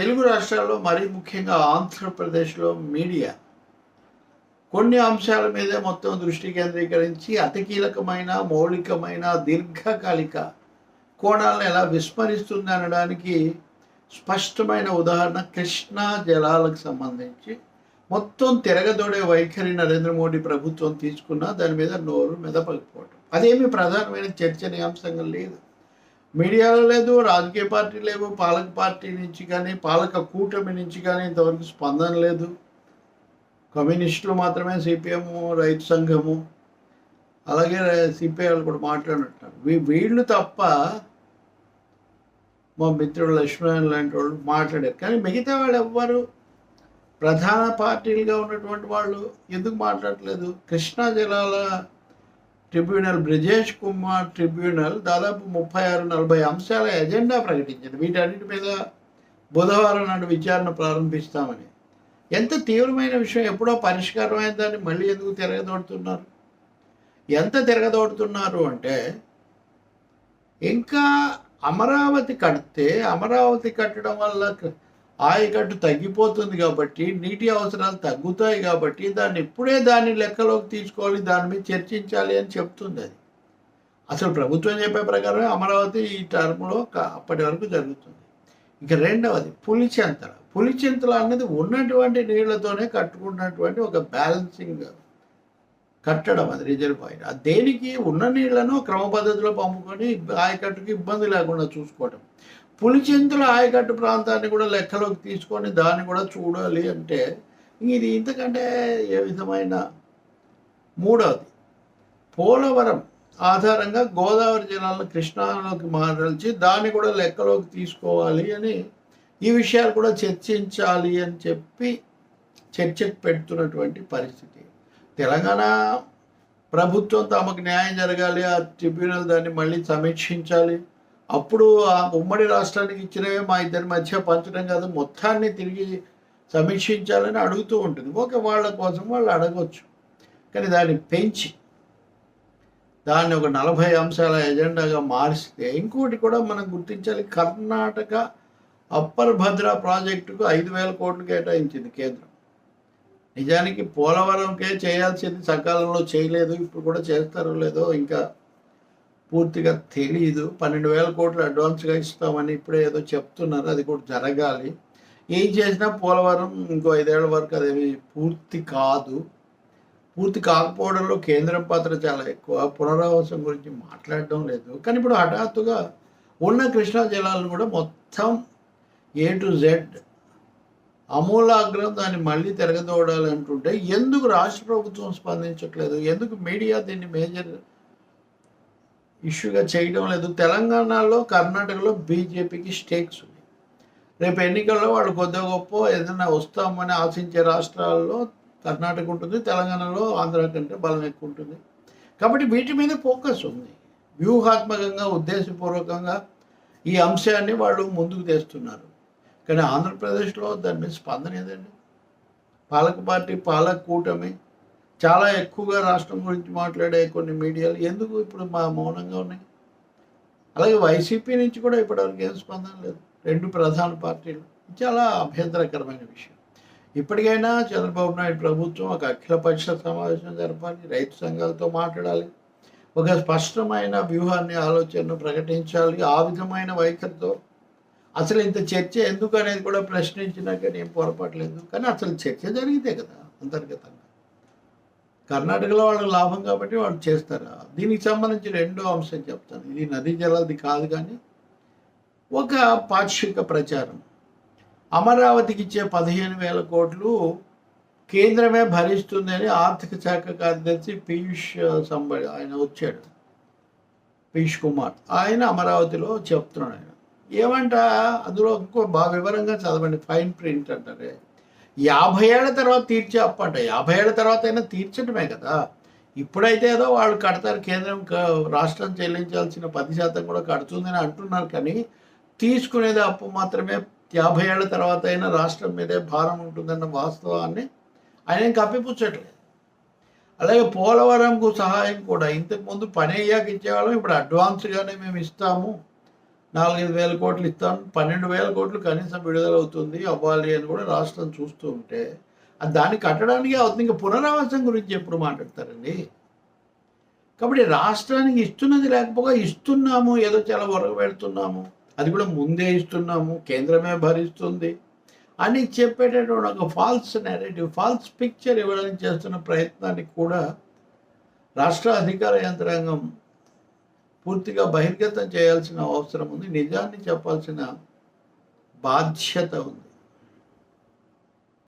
తెలుగు రాష్ట్రాల్లో మరీ ముఖ్యంగా ఆంధ్రప్రదేశ్లో మీడియా కొన్ని అంశాల మీదే మొత్తం దృష్టి కేంద్రీకరించి అతి కీలకమైన మౌలికమైన దీర్ఘకాలిక కోణాలను ఎలా విస్మరిస్తుంది అనడానికి స్పష్టమైన ఉదాహరణ కృష్ణా జలాలకు సంబంధించి. మొత్తం తిరగదోడే వైఖరి నరేంద్ర మోడీ ప్రభుత్వం తీసుకున్నా దాని మీద నోరు మెదపకపోవటం. అదేమి ప్రధానమైన చర్చనీయాంశంగా లేదు. మీడియాలో లేదు రాజకీయ పార్టీ లేవు పాలక పార్టీ నుంచి కానీ పాలక కూటమి నుంచి కానీ ఇంతవరకు స్పందన లేదు. కమ్యూనిస్టులు మాత్రమే సిపిఎం రైతు సంఘము అలాగే సిపిఐ వాళ్ళు కూడా మాట్లాడినట్టు వీ- వీళ్ళు తప్ప మా మిత్రుడు లక్ష్మణ్ లాంటి వాళ్ళు మాట్లాడారు. కానీ మిగతా వాళ్ళు ఎవ్వరు? ప్రధాన పార్టీలుగా ఉన్నటువంటి వాళ్ళు ఎందుకు మాట్లాడలేదు కృష్ణా జిల్లాల ట్రిబ్యునల్ బ్రిజేష్ కుమార్ ట్రిబ్యునల్ దాదాపు ముప్పై ఆరు నలభై అంశాల ఎజెండా ప్రకటించింది. వీటన్నిటి మీద బుధవారం నాడు విచారణ ప్రారంభిస్తామని. ఎంత తీవ్రమైన విషయం ఎప్పుడో పరిష్కారం అయిన దాన్ని మళ్ళీ ఎందుకు తిరగదోడుతున్నారు? ఎంత తిరగదోడుతున్నారు అంటే ఇంకా అమరావతి కడితే అమరావతి కట్టడం వల్ల ఆయకట్టు తగ్గిపోతుంది కాబట్టి నీటి అవసరాలు తగ్గుతాయి కాబట్టి దాన్ని ఇప్పుడే దాన్ని లెక్కలోకి తీసుకోవాలి దాని మీద చర్చించాలి అని చెప్తుంది అది. అసలు ప్రభుత్వం చెప్పే ప్రకారం అమరావతి ఈ టర్మ్లో అప్పటి వరకు జరుగుతుంది. ఇక రెండవది పులిచెంతల పులిచెంతల అన్నది ఉన్నటువంటి నీళ్ళతోనే కట్టుకున్నటువంటి ఒక బ్యాలెన్సింగ్ కట్టడం అది రిజర్వాయర్ అది దేనికి ఉన్న నీళ్ళను క్రమ పద్ధతిలో పంపుకొని ఆయకట్టుకి ఇబ్బంది లేకుండా చూసుకోవటం. పులిచెంతుల ఆయకట్టు ప్రాంతాన్ని కూడా లెక్కలోకి తీసుకొని దాన్ని కూడా చూడాలి అంటే ఇది ఇంతకంటే ఏ విధమైన మూడవది. పోలవరం ఆధారంగా గోదావరి జిల్లాలను కృష్ణాలోకి మార్చి దాన్ని కూడా లెక్కలోకి తీసుకోవాలి అని ఈ విషయాలు కూడా చర్చించాలి అని చెప్పి చర్చకు పెడుతున్నటువంటి పరిస్థితి. తెలంగాణ ప్రభుత్వం తమకు న్యాయం జరగాలి ఆ ట్రిబ్యునల్ దాన్ని మళ్ళీ సమీక్షించాలి అప్పుడు ఆ ఉమ్మడి రాష్ట్రానికి ఇచ్చినవే మా ఇద్దరి మధ్య పంచడం కాదు మొత్తాన్ని తిరిగి సమీక్షించాలని అడుగుతూ ఉంటుంది. ఓకే వాళ్ళ కోసం వాళ్ళు అడగవచ్చు కానీ దాన్ని పెంచి దాన్ని ఒక నలభై అంశాల ఎజెండాగా మారిస్తే ఇంకోటి కూడా మనం గుర్తించాలి కర్ణాటక అప్పర్ భద్ర ప్రాజెక్టుకు ఐదు వేల కోట్లు కేటాయించింది కేంద్రం. నిజానికి పోలవరంకే చేయాల్సింది సకాలంలో చేయలేదు ఇప్పుడు కూడా చేస్తారో లేదో ఇంకా పూర్తిగా తెలియదు పన్నెండు వేల కోట్లు అడ్వాన్స్గా ఇస్తామని ఇప్పుడే ఏదో చెప్తున్నారు. అది కూడా జరగాలి. ఏం చేసినా పోలవరం ఇంకో ఐదేళ్ళ వరకు అది పూర్తి కాదు. పూర్తి కాకపోవడంలో కేంద్రం పాత్ర చాలా ఎక్కువ. పునరావాసం గురించి మాట్లాడడం లేదు. కానీ ఇప్పుడు హఠాత్తుగా ఉన్న కృష్ణా జలాలను కూడా మొత్తం ఏ టు జెడ్ అమూలాగ్రం దాన్ని మళ్ళీ తిరగదోడాలి అంటుంటే ఎందుకు రాష్ట్ర ప్రభుత్వం స్పందించట్లేదు? ఎందుకు మీడియా దీన్ని మేజర్ ఇష్యూగా చేయడం లేదు. తెలంగాణలో కర్ణాటకలో బీజేపీకి స్టేక్స్ ఉన్నాయి రేపు ఎన్నికల్లో వాళ్ళు కొద్దిగా గొప్ప ఏదైనా వస్తామని ఆశించే రాష్ట్రాల్లో కర్ణాటక ఉంటుంది తెలంగాణలో ఆంధ్ర కంటే బలం ఎక్కువ ఉంటుంది. కాబట్టి వీటి మీద ఫోకస్ ఉంది. వ్యూహాత్మకంగా ఉద్దేశపూర్వకంగా ఈ అంశాన్ని వాళ్ళు ముందుకు తెస్తున్నారు. కానీ ఆంధ్రప్రదేశ్లో దాని మీద స్పందన ఏదండి? పాలక పార్టీ పాలక కూటమి చాలా ఎక్కువగా రాష్ట్రం గురించి మాట్లాడే కొన్ని మీడియాలు ఎందుకు ఇప్పుడు మా మౌనంగా ఉన్నాయి? అలాగే వైసీపీ నుంచి కూడా ఇప్పటివరకు ఏం స్పందన లేదు. రెండు ప్రధాన పార్టీలు. చాలా అభ్యంతరకరమైన విషయం. ఇప్పటికైనా చంద్రబాబు నాయుడు ప్రభుత్వం ఒక అఖిలపక్ష సమావేశం జరపాలి. రైతు సంఘాలతో మాట్లాడాలి. ఒక స్పష్టమైన వ్యూహాన్ని ఆలోచనను ప్రకటించాలి. ఆ విధమైన వైఖరితో. అసలు ఇంత చర్చ ఎందుకు అనేది కూడా ప్రశ్నించినా కానీ ఏం పొరపాట్లేదు కానీ అసలు చర్చ జరిగితే కదా అంతర్గతంగా. కర్ణాటకలో వాళ్ళకి లాభం కాబట్టి వాళ్ళు చేస్తారు. దీనికి సంబంధించి రెండో అంశం చెప్తాను. ఇది నదీ జలాది కాదు కానీ ఒక పాక్షిక ప్రచారం. అమరావతికి ఇచ్చే పదిహేను వేల కోట్లు కేంద్రమే భరిస్తుందని ఆర్థిక శాఖ కార్యదర్శి పీయూష్ సంబడి ఆయన వచ్చాడు. పీయూష్ కుమార్. ఆయన అమరావతిలో చెప్తున్నాడు ఆయన. ఏమంట? అందులో ఇంకో బాగా వివరంగా చదవండి. ఫైన్ ప్రింట్ అంటారే. యాభై ఏళ్ళ తర్వాత తీర్చే అప్పు అంటే. యాభై ఏళ్ళ తర్వాత అయినా తీర్చడమే కదా. ఇప్పుడైతే ఏదో వాళ్ళు కడతారు కేంద్రం రాష్ట్రం చెల్లించాల్సిన పది శాతం కూడా కడుతుందని అంటున్నారు కానీ తీసుకునేది అప్పు మాత్రమే యాభై ఏళ్ళ తర్వాత అయినా రాష్ట్రం మీదే భారం ఉంటుందన్న వాస్తవాన్ని ఆయన కప్పిపుచ్చట్లేదు అలాగే పోలవరంకు సహాయం కూడా ఇంతకుముందు పని అయ్యాక ఇచ్చేవాళ్ళం ఇప్పుడు అడ్వాన్స్గానే మేము ఇస్తాము. నాలుగైదు వేల కోట్లు ఇస్తాను పన్నెండు వేల కోట్లు కనీసం విడుదల అవుతుంది అవ్వాలి అని కూడా రాష్ట్రం చూస్తూ ఉంటే దాన్ని కట్టడానికి అవుతుంది. ఇంకా పునరావాసం గురించి ఎప్పుడు మాట్లాడతారండి? కాబట్టి రాష్ట్రానికి ఇస్తున్నది లేకపోగా ఇస్తున్నాము. ఏదో చాలా వరకు పెడుతున్నాము. అది కూడా ముందే ఇస్తున్నాము. కేంద్రమే భరిస్తుంది అని చెప్పేటటువంటి ఒక ఫాల్స్ నెరేటివ్ ఫాల్స్ పిక్చర్ ఇవ్వడానికి చేస్తున్న ప్రయత్నాన్ని కూడా రాష్ట్ర అధికార యంత్రాంగం పూర్తిగా బహిర్గతం చేయాల్సిన అవసరం ఉంది. నిజాన్ని చెప్పాల్సిన బాధ్యత ఉంది.